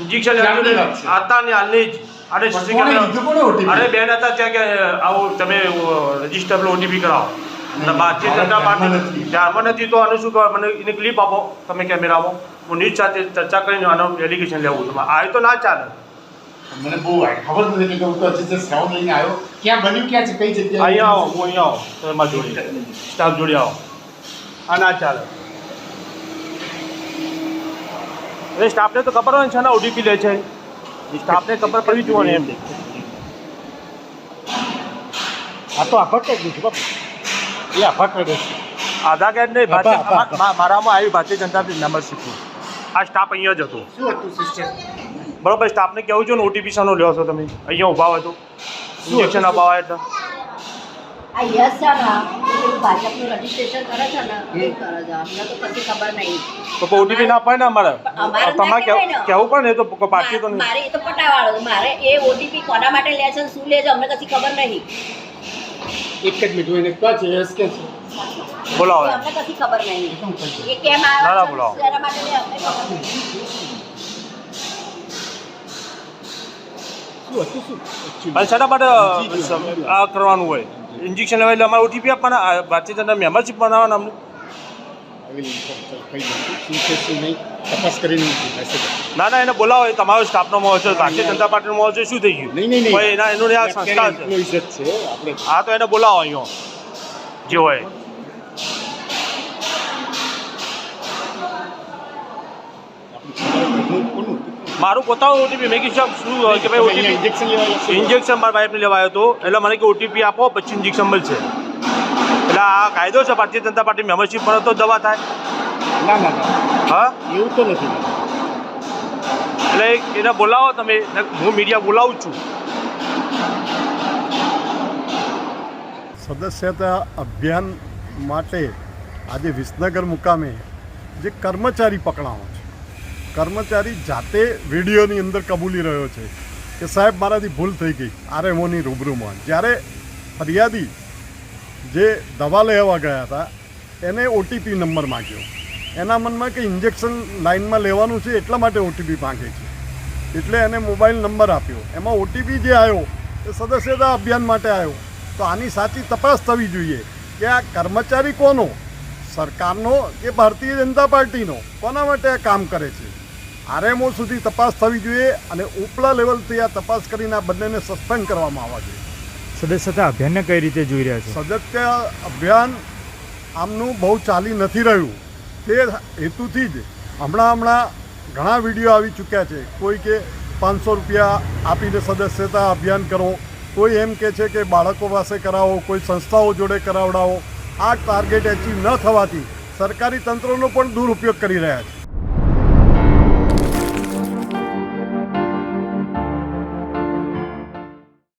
Injection? હતા ને. હાલની જ. અરે? અરે બેન હતા ત્યાં કે આવો તમે રજિસ્ટર પર ઓટીપી કરાવો. ધ્યાનમાં નથી. તો આનું શું કહેવાય? મને એને ક્લિપ આપો તમે કેમેરામાં હું ન્યૂઝ સાથે ચર્ચા કરીને આનું એલિગેશન લેવું છું. આ તો ના ચાલે. મને બહુ ખબર નથી કે હું તો હજી just લઈને આવ્યો. ક્યાં બન્યું? ક્યાં છે? કઈ જગ્યાએ? અહીંયા આવો હું અહીંયા આવો. તમે મારી જોડે. સ્ટાફ જોડે આવો. આ ના ચાલે. એ સ્ટાફને તો ખબર હોય ને છે ને ઓટીપી લે છે. સ્ટાફને ખબર પડવી જોઈએ એમ. આ તો આફત જ છે બાપુ એ આફત જ છે આધાર કાર્ડ નહીં મારામાં આવી ભારતીય જનતા પાર્ટી શીખવું આ સ્ટાફ અહીંયા જ હતો. શું હતું સિસ્ટમ બરોબર સ્ટાફને કેવું છે ને ઓટીપી શાનો લ્યો છો તમે. અહીંયા ઊભા હોય તો. ઇન્જેક્શન અપાવાય એટલે. આ યસ છે ને ભાજપનું રજીસ્ટ્રેશન કરે છે ને એ કરે છે. અમને તો કશી ખબર નહીં. તો ઓટીપી ના પડે ને અમારે? અમારે તમારે કેવું પડે ને એ તો કોઈ તો મારે એ તો પટાવાળો. મારે એ ઓટીપી કોના માટે લે છે શું લે છે અમને કશી ખબર નહીં. એક જ મિનિટ એને ક્યાં છે એસ કે છે. બોલાવો અમને કશી ખબર નહીં. શું છે? એ કેમ ના, ના, બોલાવો. શેના માટે લે અમને ખબર નહીં. શું હતું શું? Actually? માટે આ કરવાનું હોય? ઇન્જેક્શન લેવા એટલે અમારે ઓટીપી આપવાના ભારતીય જનતા મેમ્બરશીપ બનાવવાના અમને તપાસ કરીને. ના ના એને બોલાવો તમારો સ્ટાફનો મોહ છે ભારતીય જનતા પાર્ટીનો મોહ છે શું થઈ ગયું? નહીં નહીં એના એનું આ સંસ્થા છે. હા તો એને બોલાવો અહીંયા. જે હોય આપણું કોનું- કોનું? મારું પોતાનું ઓટીપી મેં કીધું શું હોય કે ભાઈ ઓટીપી injection લેવા ઇન્જેક્શન મારા વાઈફને લેવાયો હતો. એટલે મને કે ઓટીપી આપો પછી ઇન્જેક્શન મળશે. એટલે આ કાયદો છે ભારતીય જનતા પાર્ટી મેમ્બરશીપ પર તો દવા થાય. ના ના ના. હા? એવું તો નથી. એટલે એને બોલાવો તમે. હું મીડિયા બોલાવું છું. સદસ્યતા અભિયાન માટે આજે વિસનગર મુકામે જે કર્મચારી પકડાવો છે કર્મચારી જાતે વિડીયોની અંદર કબૂલી રહ્યો છે કે સાહેબ, મારાથી ભૂલ થઈ ગઈ. આરએમઓની રૂબરૂમાં. જ્યારે ફરિયાદી જે દવા લેવા ગયા હતા, એને ઓટીપી નંબર માગ્યો. એના મનમાં કે ઇન્જેક્શન લાઇનમાં લેવાનું છે એટલા માટે ઓટીપી માંગે છે. એટલે એને મોબાઈલ નંબર આપ્યો. એમાં ઓટીપી જે આવ્યો, એ સદસ્યતા અભિયાન માટે આવ્યો. તો આની સાચી તપાસ થવી જોઈએ કે આ કર્મચારી કોનો? સરકારનો કે ભારતીય જનતા પાર્ટીનો? કોના માટે આ કામ કરે છે? આરએમઓ સુધી તપાસ થવી જોઈએ અને ઉપલા લેવલથી આ તપાસ કરીને આ બંનેને સસ્પેન્ડ કરવામાં આવવા જોઈએ. સદસ્યતા અભિયાનને કઈ રીતે જોઈ રહ્યા છે? સદસ્ય અભિયાન આમનું બહુ ચાલી નથી રહ્યું. તે હેતુથી જ હમણાં હમણાં ઘણા વીડિયો આવી ચૂક્યા છે. કોઈ કે પાંચસો રૂપિયા આપીને સદસ્યતા અભિયાન કરો કોઈ એમ કે છે કે બાળકો પાસે કરાવો કોઈ સંસ્થાઓ જોડે કરાવડાવો. આ ટાર્ગેટ એચીવ ન થવાથી સરકારી તંત્રનો પણ દુરુપયોગ કરી રહ્યા છે.